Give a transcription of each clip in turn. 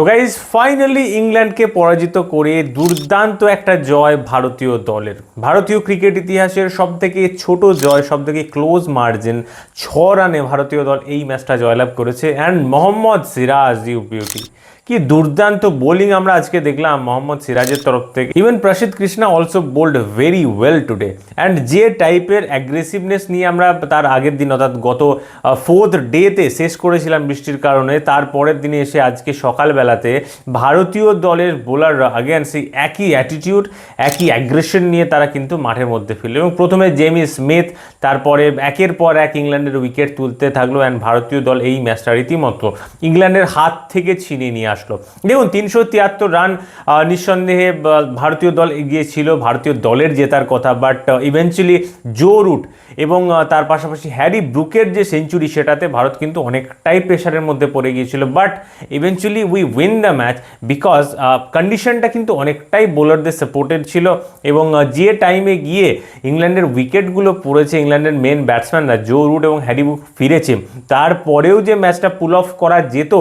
তো guys finally ইংল্যান্ডকে পরাজিত করে দুর্দান্ত একটা জয় ভারতীয় দলের। ভারতীয় ক্রিকেট ইতিহাসের সব থেকে ছোট জয় সব থেকে ক্লোজ মার্জিন ছ রানে ভারতীয় দল এই ম্যাচটা জয়লাভ করেছে। And Mohammed Siraj you beauty কি দুর্দান্ত বোলিং আমরা আজকে দেখলাম মোহাম্মদ সিরাজের তরফ থেকে। Even Prasidh Krishna also bowled very well today and যে টাইপের অ্যাগ্রেসিভনেস নিয়ে আমরা তার আগের দিন অর্থাৎ গত ফোর্থ ডেতে শেষ করেছিলাম বৃষ্টির কারণে, তারপরের দিনে এসে আজকে সকালবেলাতে ভারতীয় দলের বোলাররা আগেন সেই একই অ্যাটিটিউড একই অ্যাগ্রেশন নিয়ে তারা কিন্তু মাঠের মধ্যে ফিরল। এবং প্রথমে জেমি স্মিথ তারপরে একের পর এক ইংল্যান্ডের উইকেট তুলতে থাকল। অ্যান্ড ভারতীয় দল এই ম্যাচটা রীতিমতো ইংল্যান্ডের হাত থেকে ছিনিয়ে নিয়ে আসলো। দেখুন, তিনশো তিয়াত্তর রান নিঃসন্দেহে ভারতীয় দল এগিয়ে ছিল, ভারতীয় দলের জেতার কথা বাট ইভেনচুয়ালি জো রুট এবং তার পাশাপাশি হ্যারি ব্রুকের যে সেঞ্চুরি সেটাতে ভারত কিন্তু অনেকটাই প্রেশারের মধ্যে পড়ে গিয়েছিল but eventually we win the match because কন্ডিশনটা কিন্তু অনেকটাই বোলারদের সাপোর্টেড ছিল এবং যে টাইমে গিয়ে ইংল্যান্ডের উইকেটগুলো পড়েছে, ইংল্যান্ডের মেন ব্যাটসম্যানরা জো রুট এবং হ্যারি ব্রুক ফিরেছে, তারপরেও যে ম্যাচটা পুল অফ করা যেত,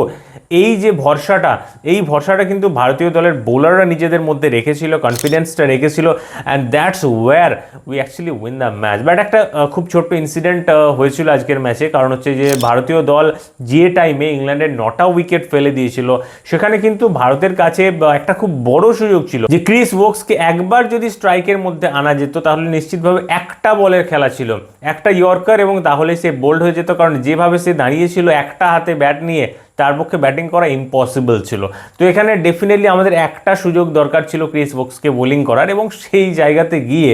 এই যে ভরসাটা এই ভরসাটা কিন্তু ভারতীয় দলের বোলাররা নিজেদের মধ্যে রেখেছিল কনফিডেন্সটা রেখেছিল and that's where we actually win the match but একটা খুব ছোট্ট ইনসিডেন্ট হয়েছিল আজকের ম্যাচে কারণ হচ্ছে যে ভারতীয় দল যে টাইমে ইংল্যান্ডের নটা উইকেট ফেলে দিয়েছিল, সেখানে কিন্তু ভারতের কাছে একটা খুব বড় সুযোগ ছিল যে ক্রিস ওক্সকে একবার যদি স্ট্রাইকের মধ্যে আনা যেত, তাহলে নিশ্চিতভাবে একটা বলের খেলা ছিল। একটা ইয়র্কার এবং তাহলে সে বোল্ড হয়ে যেত, কারণ যেভাবে সে দাঁড়িয়েছিল একটা হাতে ব্যাট নিয়ে তার পক্ষে ব্যাটিং করা ইম্পসিবল ছিল। তো এখানে ডেফিনেটলি আমাদের একটা সুযোগ দরকার ছিল ক্রিস বক্সকে বোলিং করার এবং সেই জায়গাতে গিয়ে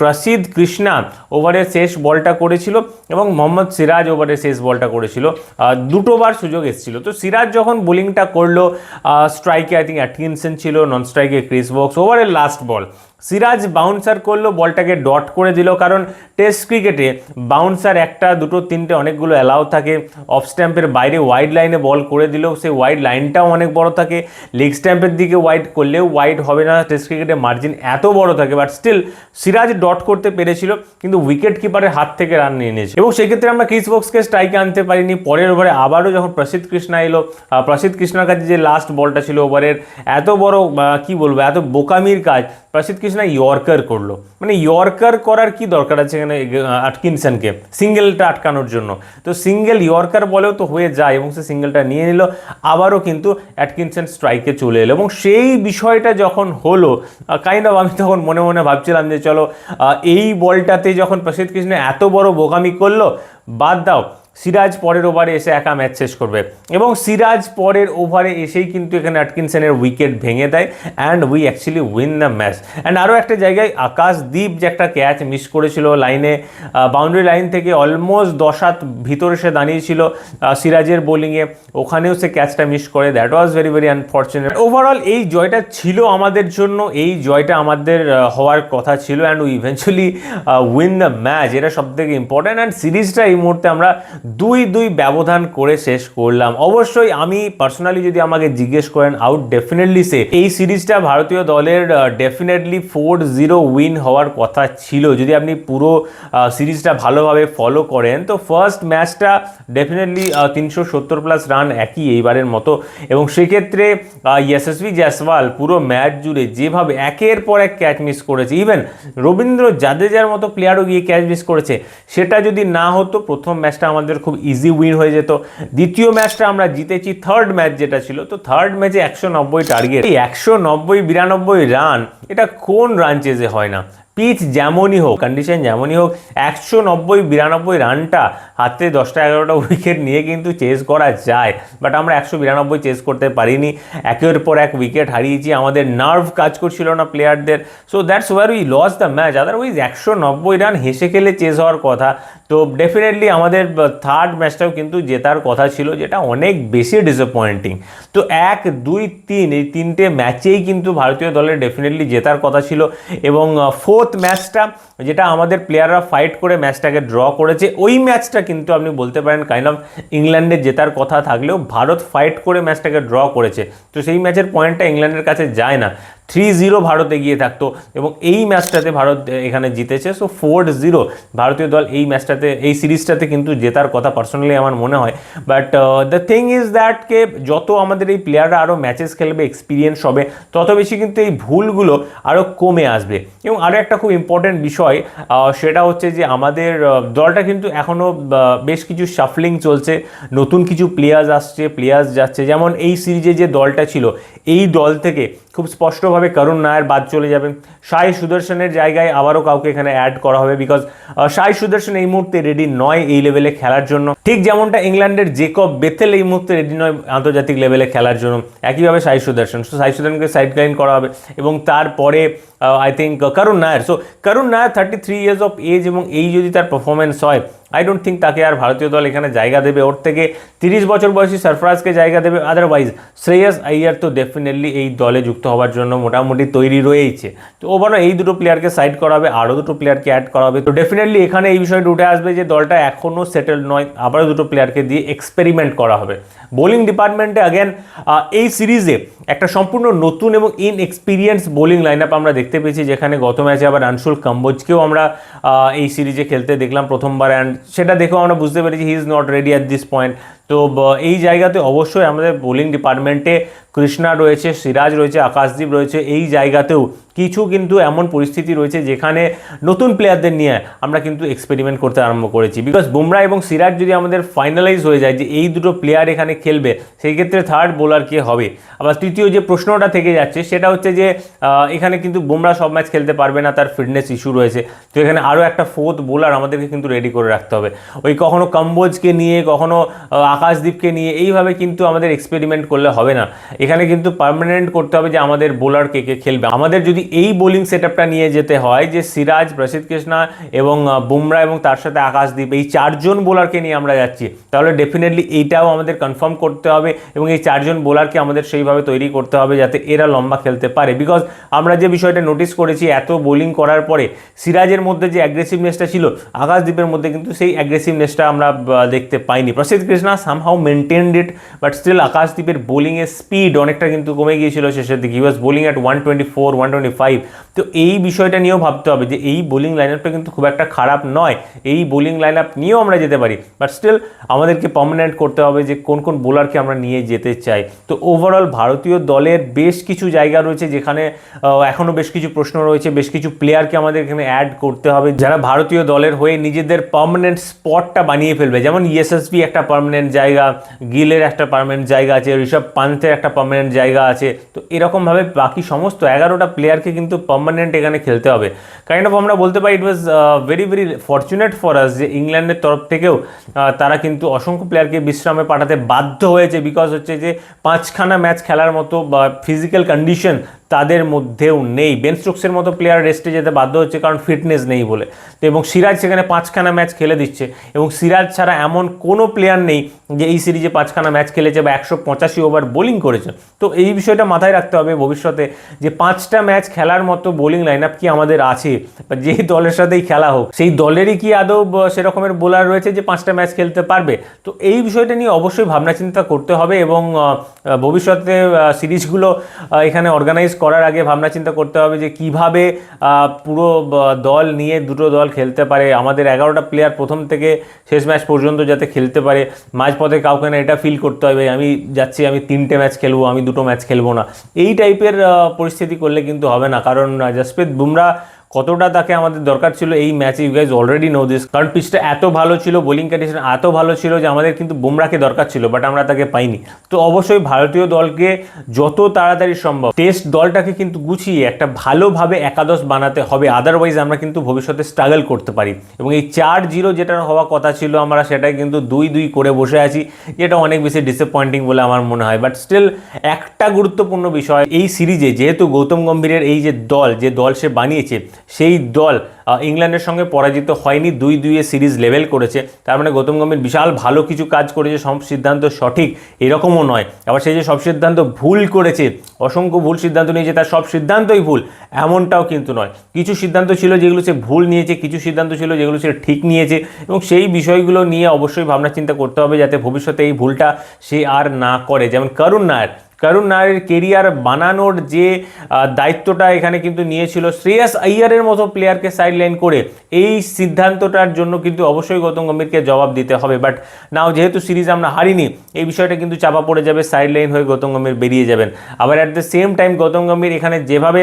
প্রসিদ্ধ কৃষ্ণা ওভারের শেষ বলটা করেছিল এবং মোহাম্মদ সিরাজ ওভারের শেষ বলটা করেছিল। দুটোবার সুযোগ এসেছিল। তো সিরাজ যখন বোলিংটা করল স্ট্রাইকে আই থিঙ্ক অ্যাটকিনসন ছিল নন স্ট্রাইকে ক্রিস বক্স ওভারের লাস্ট বল সিরাজ বাউন্সার করল, বলটাকে ডট করে দিল, কারণ টেস্ট ক্রিকেটে বাউন্সার একটা, দুটো, তিনটে অনেকগুলো অ্যালাউ থাকে। অফ স্ট্যাম্পের বাইরে ওয়াইড লাইনে বল করে দিলেও সেই ওয়াইড লাইনটাও অনেক বড় থাকে। লেগ স্ট্যাম্পের দিকে ওয়াইড করলেও ওয়াইড হবে না টেস্ট ক্রিকেটে মার্জিন এত বড় থাকে বাট স্টিল সিরাজ ডট করতে পেরেছিল, কিন্তু উইকেট কিপারের হাত থেকে রান নিয়ে নিয়েছে। এবং সেক্ষেত্রে আমরা ক্রিস বক্সকে স্ট্রাইকে আনতে পারিনি, পরের ওভারে আবারও যখন প্রসিদ্ধ কৃষ্ণা এলো প্রসিদ্ধ কৃষ্ণার কাছে যে লাস্ট বলটা ছিল ওভারের এত বড় কি বলব, এত বোকামির কাজ প্রসিদ্ধ কৃষ্ণা ইয়র্কার করল। মানে ইয়র্কার করার কি দরকার আছে এখানে আটকিনসনকে? সিঙ্গেলটা আটকানোর জন্য। তো সিঙ্গেল ইয়র্কার বলেও তো হয়ে যায় এবং সে সিঙ্গেলটা নিয়ে নিল, আবারও কিন্তু অ্যাটকিনসন স্ট্রাইকে চলে এলো। এবং সেই বিষয়টা যখন হলো কাইন্ড অফ আমি তখন মনে মনে ভাবছিলাম যে চলো এই বলটাতে যখন প্রসিদ্ধ কৃষ্ণ এত বড় বোকামি করল, বাদ দাও। সিরাজ পরের ওভারে এসে একা ম্যাচ শেষ করবে। এবং সিরাজ পরের ওভারে এসেই কিন্তু এখানে অ্যাটকিনসনের উইকেট ভেঙে দেয় and we actually win the match and আরও একটা জায়গায় আকাশদীপ যে একটা ক্যাচ মিস করেছিল লাইনে বাউন্ডারি লাইন থেকে অলমোস্ট দশ হাত ভিতরে সে দাঁড়িয়েছিল সিরাজের বোলিংয়ে ওখানেও সে ক্যাচটা মিস করে। That was very very unfortunate overall এই জয়টা ছিল আমাদের জন্য, এই জয়টা আমাদের হওয়ার কথা ছিল and we eventually win the match এটা সব থেকে ইম্পর্ট্যান্ট অ্যান্ড সিরিজটা এই মুহূর্তে আমরা দুই দুই ব্যবধান করে শেষ করলাম। অবশ্যই আমি পার্সোনালি যদি আমাকে জিজ্ঞেস করেন আউট ডেফিনেটলি সে এই সিরিজটা ভারতীয় দলের ডেফিনেটলি ফোর জিরো উইন হওয়ার কথা ছিল। যদি আপনি পুরো সিরিজটা ভালোভাবে ফলো করেন, তো ফার্স্ট ম্যাচটা ডেফিনেটলি তিনশো সত্তর প্লাস রান একই এইবারের মতো। এবং সেক্ষেত্রে ইয়শস্বী জয়সওয়াল পুরো ম্যাচ জুড়ে যেভাবে একের পর এক ক্যাচ মিস করেছে ইভেন রবীন্দ্র জাদেজার মতো প্লেয়ারও গিয়ে ক্যাচ মিস করেছে, সেটা যদি না হতো, প্রথম ম্যাচটা আমাদের খুব ইজি উইন হয়ে যেত। দ্বিতীয় ম্যাচটা আমরা জিতেছি থার্ড ম্যাচ যেটা ছিল, তো থার্ড ম্যাচে একশো নব্বই টার্গেট এই একশো নব্বই, বিরানব্বই রান এটা কোন রান চেজে হয় না। পিচ যেমনই হোক কন্ডিশন যেমনই হোক, একশো নব্বই, বিরানব্বই রানটা হাতে দশটা এগারোটা উইকেট নিয়ে কিন্তু চেস করা যায়। বাট আমরা একশো বিরানব্বই চেস করতে পারিনি। একের পর এক উইকেট হারিয়েছি। আমাদের নার্ভ কাজ করছিল না প্লেয়ারদের so that's where we lost the match otherwise একশো নব্বই রান হেসে খেলে চেস হওয়ার কথা। তো ডেফিনেটলি আমাদের থার্ড ম্যাচটাও কিন্তু জেতার কথা ছিল, যেটা অনেক বেশি ডিসঅ্যাপয়েন্টিং তো এক, দুই, তিন, এই তিনটে ম্যাচেই কিন্তু ভারতীয় দলের ডেফিনেটলি জেতার কথা ছিল। এবং ফোর্থ ম্যাচটা যেটা আমাদের প্লেয়াররা ফাইট করে ম্যাচটাকে ড্র করেছে, ওই ম্যাচটা কিন্তু আপনি বলতে পারেন কাইন্ড অফ ইংল্যান্ডের জেতার কথা থাকলেও ভারত ফাইট করে ম্যাচটাকে ড্র করেছে। তো সেই ম্যাচের পয়েন্টটা ইংল্যান্ডের কাছে যায় না। থ্রি জিরো ভারত এগিয়ে থাকতো এবং এই ম্যাচটাতে ভারত এখানে জিতেছে। সো ফোর জিরো ভারতীয় দল এই ম্যাচটাতে, এই সিরিজটাতে কিন্তু জেতার কথা পার্সোনালি আমার মনে হয়। But the thing is that কে, যত আমাদের এই প্লেয়াররা আরও ম্যাচেস খেলবে এক্সপিরিয়েন্স হবে, তত বেশি কিন্তু এই ভুলগুলো আরও কমে আসবে। এবং আরও একটা খুব ইম্পর্টেন্ট বিষয় সেটা হচ্ছে যে আমাদের দলটা কিন্তু এখনও বেশ কিছু শাফলিং চলছে। নতুন কিছু প্লেয়ার্স আসছে প্লেয়ার্স যাচ্ছে। যেমন এই সিরিজে যে দলটা ছিল, এই দল থেকে খুব স্পষ্টভাবে করুণ নায়ার বাদ চলে যাবেন সাই সুদর্শনের জায়গায় আবারও কাউকে এখানে অ্যাড করা হবে বিকজ সাই সুদর্শন এই মুহূর্তে রেডি নয় এই লেভেলে খেলার জন্য। ঠিক যেমনটা ইংল্যান্ডের জেকব বেথেল এই মুহূর্তে রেডি নয় আন্তর্জাতিক লেভেলে খেলার জন্য। একইভাবে সাই সুদর্শন। সো সাই সুদর্শনকে সাইড লাইন করা হবে এবং তারপরে I think Karun Nair. So Karun Nair thirty three years of age এবং এই যদি তার পারফরমেন্স হয় আই ডোন্ট থিঙ্ক তাকে আর ভারতীয় দল এখানে জায়গা দেবে। ওর থেকে তিরিশ বছর বয়সী সরফরাজকে জায়গা দেবে। আদারওয়াইজ শ্রেয়াস আইয়ার তো ডেফিনেটলি এই দলে যুক্ত হওয়ার জন্য মোটামুটি তৈরি রয়েইছে। তো ওভারঅল এই দুটো প্লেয়ারকে সাইড করা হবে আরও দুটো প্লেয়ারকে অ্যাড করা হবে তো ডেফিনেটলি এখানে এই বিষয়টা উঠে আসবে যে দলটা এখনও সেটেল নয়, আবারও দুটো প্লেয়ারকে দিয়ে এক্সপেরিমেন্ট করা হবে। বোলিং ডিপার্টমেন্টে আগেন এই সিরিজে একটা সম্পূর্ণ নতুন এবং in experience bowling line up আমরা দেখতে পেয়েছি, যেখানে গত ম্যাচে আবার আনসুল কাম্বোজকেও আমরা এই সিরিজে খেলতে দেখলাম প্রথমবার অ্যান্ড সেটা দেখেও আমরা বুঝতে পারি যে he is not ready at this point তো এই জায়গাতে অবশ্যই আমাদের বোলিং ডিপার্টমেন্টে কৃষ্ণা রয়েছে, সিরাজ রয়েছে, আকাশদীপ রয়েছে, এই জায়গাতেও কিছু কিন্তু এমন পরিস্থিতি রয়েছে যেখানে নতুন প্লেয়ারদের নিয়ে আমরা কিন্তু এক্সপেরিমেন্ট করতে আরম্ভ করেছি। বিকজ বুমরা এবং সিরাজ যদি আমাদের ফাইনালাইজ হয়ে যায় যে এই দুটো প্লেয়ার এখানে খেলবে, সেই ক্ষেত্রে থার্ড বোলার কে হবে। আবার তৃতীয় যে প্রশ্নটা থেকে যাচ্ছে, সেটা হচ্ছে যে এখানে কিন্তু বুমরা সব ম্যাচ খেলতে পারবে না, তার ফিটনেস ইস্যু রয়েছে। তো এখানে আরও একটা ফোর্থ বোলার আমাদেরকে কিন্তু রেডি করে রাখতে হবে। ওই কখনো কম্বোজকে নিয়ে, কখনো আহ, আকাশদীপকে নিয়ে এইভাবে কিন্তু আমাদের এক্সপেরিমেন্ট করলে হবে না। এখানে কিন্তু পার্মানেন্ট করতে হবে যে আমাদের বোলার কে কে খেলবে। আমাদের যদি এই বোলিং সেট নিয়ে যেতে হয় যে সিরাজ প্রসিদ্ধ কৃষ্ণা এবং বুমরা এবং তার সাথে আকাশদীপ এই চারজন বোলারকে নিয়ে আমরা যাচ্ছি তাহলে ডেফিনেটলি এইটাও আমাদের কনফার্ম করতে হবে এবং এই চারজন বোলারকে আমাদের সেইভাবে তৈরি করতে হবে যাতে এরা লম্বা খেলতে পারে। বিকজ আমরা যে বিষয়টা নোটিস করেছি এত বোলিং করার পরে সিরাজের মধ্যে যে অ্যাগ্রেসিভনেসটা ছিল আকাশদীপের মধ্যে কিন্তু সেই অ্যাগ্রেসিভনেসটা আমরা দেখতে পাইনি। Prasidh Krishna somehow maintained it but still আকাশদীপের বোলিংয়ের স্পিড অনেকটা কিন্তু কমে গিয়েছিল শেষের দিকে। He was bowling at one twenty four one twenty five তো এই বিষয়টা নিয়েও ভাবতে হবে যে এই বোলিং লাইন আপটা কিন্তু খুব একটা খারাপ নয়। এই বোলিং লাইন আপ নিয়েও আমরা যেতে পারি। বাট স্টিল আমাদেরকে পার্মানেন্ট করতে হবে যে কোন কোন বোলারকে আমরা নিয়ে যেতে চাই। তো ওভারঅল ভারতীয় দলের বেশ কিছু জায়গা রয়েছে যেখানে এখনও বেশ কিছু প্রশ্ন রয়েছে, বেশ কিছু প্লেয়ারকে আমাদের এখানে অ্যাড করতে হবে। যারা ভারতীয় দলের হয়ে নিজেদের পার্মানেন্ট স্পটটা বানিয়ে ফেলবে, যেমন ইএসএসবি একটা পার্মানেন্ট জায়গা, গিলের একটা পারমানেন্ট জায়গা আছে, ঋষভ পান্থের একটা পারমানেন্ট জায়গা আছে। তো এরকমভাবে বাকি সমস্ত এগারোটা প্লেয়ারকে কিন্তু পার্মানেন্ট এখানে খেলতে হবে। কাইন্ড অফ আমরা বলতে পারি it was very very fortunate for us যে ইংল্যান্ডের তরফ থেকেও তারা কিন্তু অসংখ্য প্লেয়ারকে বিশ্রামে পাঠাতে বাধ্য হয়েছে। বিকজ হচ্ছে যে, পাঁচখানা ম্যাচ খেলার মতো বা ফিজিক্যাল কন্ডিশন তাদের মধ্যেও নেই। বেন স্টোকসের মতো প্লেয়ার রেস্টে যেতে বাধ্য হচ্ছে কারণ ফিটনেস নেই বলে। তো এবং সিরাজ সেখানে পাঁচখানা ম্যাচ খেলে দিচ্ছে। এবং সিরাজ ছাড়া এমন কোনো প্লেয়ার নেই যে এই সিরিজে পাঁচখানা ম্যাচ খেলেছে বা একশো পঁচাশি ওভার বোলিং করেছে। তো এই বিষয়টা মাথায় রাখতে হবে ভবিষ্যতে যে পাঁচটা ম্যাচ খেলার মতো বোলিং লাইন আপ কি আমাদের আছে? বা যেই দলের সাথেই খেলা হোক, সেই দলেরই কি আদৌ সেরকমের বোলার রয়েছে যে পাঁচটা ম্যাচ খেলতে পারবে? তো এই বিষয়টা নিয়ে অবশ্যই ভাবনা চিন্তা করতে হবে এবং ভবিষ্যতে সিরিজগুলো এখানে অর্গানাইজ করার আগে ভাবনা চিন্তা করতে হবে যে কীভাবে পুরো দল নিয়ে দুটো দল খেলতে পারে। আমাদের এগারোটা প্লেয়ার প্রথম থেকে শেষ ম্যাচ পর্যন্ত যাতে খেলতে পারে। মাঝপথে কাউকে না এটা ফিল করতে হবে, আমি যাচ্ছি, আমি তিনটে ম্যাচ খেলব, আমি দুটো ম্যাচ খেলব না। এই টাইপের পরিস্থিতি করলে কিন্তু হবে না। কারণ জসপ্রীত বুমরা কতটা তাকে আমাদের দরকার ছিল এই ম্যাচে you guys already know this কারণ পিচটা এত ভালো ছিল বোলিং কন্ডিশন এত ভালো ছিল যে আমাদের কিন্তু বুমরাকে দরকার ছিল বাট আমরা তাকে পাইনি। তো অবশ্যই ভারতীয় দলকে যত তাড়াতাড়ি সম্ভব টেস্ট দলটাকে কিন্তু গুছিয়ে একটা ভালোভাবে একাদশ বানাতে হবে আদারওয়াইজ আমরা কিন্তু ভবিষ্যতে স্ট্রাগল করতে পারি। এবং এই চার জিরো যেটা হওয়া কথা ছিল, আমরা সেটাই কিন্তু দুই দুই করে বসে আছি যেটা অনেক বেশি ডিসঅ্যাপয়েন্টিং বলে আমার মনে হয়। বাট স্টিল একটা গুরুত্বপূর্ণ বিষয়, এই সিরিজে যেহেতু গৌতম গম্ভীরের এই যে দল যে দল সে বানিয়েছে সেই দল ইংল্যান্ডের সঙ্গে পরাজিত হয়নি, দুই দুইয়ে সিরিজ লেভেল করেছে। তার মানে গৌতম গম্ভীর বিশাল ভালো কিছু কাজ করেছে, সব সিদ্ধান্ত সঠিক, এরকমও নয়। আবার সেই যে সব সিদ্ধান্ত ভুল করেছে, অসংখ্য ভুল সিদ্ধান্ত নিয়েছে, তার সব সিদ্ধান্তই ভুল, এমনটাও কিন্তু নয়। কিছু সিদ্ধান্ত ছিল যেগুলো সে ভুল নিয়েছে, কিছু সিদ্ধান্ত ছিল যেগুলো সে ঠিক নিয়েছে, এবং সেই বিষয়গুলো নিয়ে অবশ্যই ভাবনা চিন্তা করতে হবে যাতে ভবিষ্যতে এই ভুলটা সে আর না করে। যেমন করুণ নায়ার করুণ নায়ারের কেরিয়ার বানানোর যে দায়িত্বটা এখানে কিন্তু নিয়েছিল শ্রেয়াস আইয়ারের মতো প্লেয়ারকে সাইড লাইন করে, এই সিদ্ধান্তটার জন্য কিন্তু অবশ্যই গৌতম গম্ভীরকে জবাব দিতে হবে। বাট নাও যেহেতু সিরিজ আমরা হারিনি, এই বিষয়টা কিন্তু চাপা পড়ে যাবে সাইড লাইন হয়ে গৌতম গম্ভীর বেরিয়ে যাবেন। আবার at the same time Gautam Gambhir এখানে যেভাবে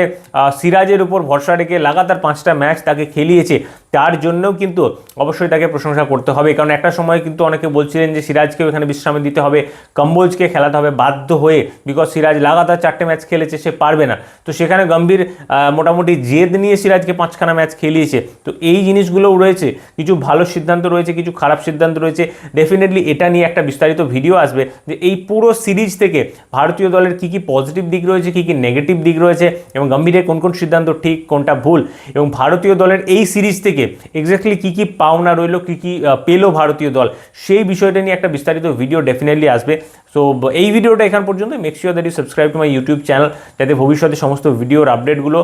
সিরাজের উপর ভরসা রেখে লাগাতার পাঁচটা ম্যাচ তাকে খেলিয়েছে তার জন্যও কিন্তু অবশ্যই তাকে প্রশংসা করতে হবে। কারণ একটা সময় কিন্তু অনেকে বলছিলেন যে সিরাজকেও এখানে বিশ্রামে দিতে হবে, কম্বোজকে খেলাতে হবে বাধ্য হয়ে। বিকজ সিরাজ লাগাতার চারটে ম্যাচ খেলেছে, সে পারবে না। তো সেখানে গম্ভীর মোটামুটি জেদ নিয়ে সিরাজকে পাঁচখানা ম্যাচ খেলিয়েছে। তো এই জিনিসগুলোও রয়েছে। কিছু ভালো সিদ্ধান্ত রয়েছে, কিছু খারাপ সিদ্ধান্ত রয়েছে। ডেফিনেটলি এটা নিয়ে একটা বিস্তারিত ভিডিও আসবে যে এই পুরো সিরিজ থেকে ভারতীয় দলের কী কী পজিটিভ দিক রয়েছে, কী কী নেগেটিভ দিক রয়েছে এবং গম্ভীরের কোন কোন সিদ্ধান্ত ঠিক, কোনটা ভুল। এবং ভারতীয় দলের এই সিরিজ থেকে এক্স্যাক্টলি কী কী পাওনা রইল, কী কী পেল ভারতীয় দল, সেই বিষয়টা নিয়ে একটা বিস্তারিত ভিডিও ডেফিনেটলি আসবে। সো এই ভিডিওটা এখান পর্যন্ত। Make sure that you subscribe to my YouTube channel যাতে ভবিষ্যতে সমস্ত ভিডিওর আপডেটগুলো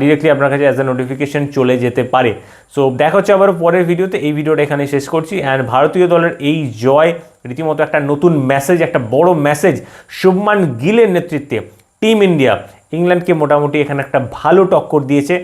ডিরেক্টলি আপনার কাছে অ্যাজ এ নোটিফিকেশন চলে যেতে পারে। সো দেখা হচ্ছে আবার পরের ভিডিওতে এই ভিডিওটা এখানে শেষ করছি। অ্যান্ড ভারতীয় দলের এই জয়, রীতিমতো একটা নতুন মেসেজ একটা বড় মেসেজ শুভমান গিলের নেতৃত্বে টিম ইন্ডিয়া ইংল্যান্ডকে মোটামুটি এখানে একটা ভালো টক্কর দিয়েছে।